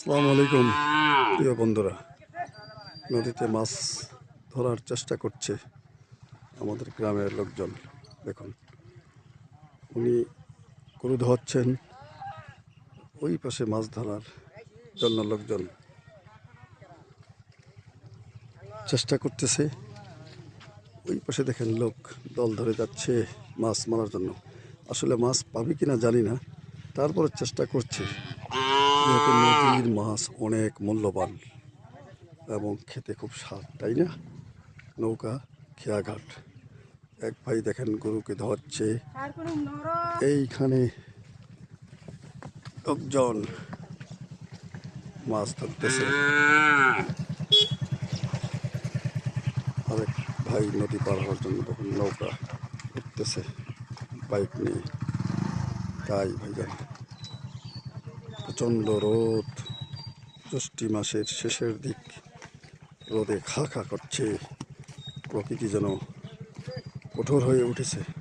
আসসালামু আলাইকুম প্রিয় বন্ধুরা। নদীতে মাছ ধরার চেষ্টা করছে আমাদের গ্রামের লোকজন। দেখুন উনি গরু ধোয়াচ্ছেন ওই পাশে মাছ ধরার জন্য লোকজন চেষ্টা করতেছে। ওই পাশে দেখেন লোক দল ধরে যাচ্ছে মাছ মারার জন্য। আসলে মাছ পাবে কিনা জানি না তারপরে চেষ্টা করছে। যেহেতু নদীর মাছ অনেক মূল্যবান এবং খেতে খুব স্বাদ তাই না? নৌকা খেয়াঘাট। এক ভাই দেখেন গরুকে ধরছে। এইখানে লোকজন মাছ ধরতেছে। আরেক ভাই নদী পার হওয়ার জন্য তখন নৌকা উঠতেছে। বাইক নিয়ে। তাই ভাই ভাইজান প্রচণ্ড রোদ। জ্যৈষ্ঠী মাসের শেষের দিক রোদে খা খা করছে। প্রকৃতি যেন কঠোর হয়ে উঠেছে।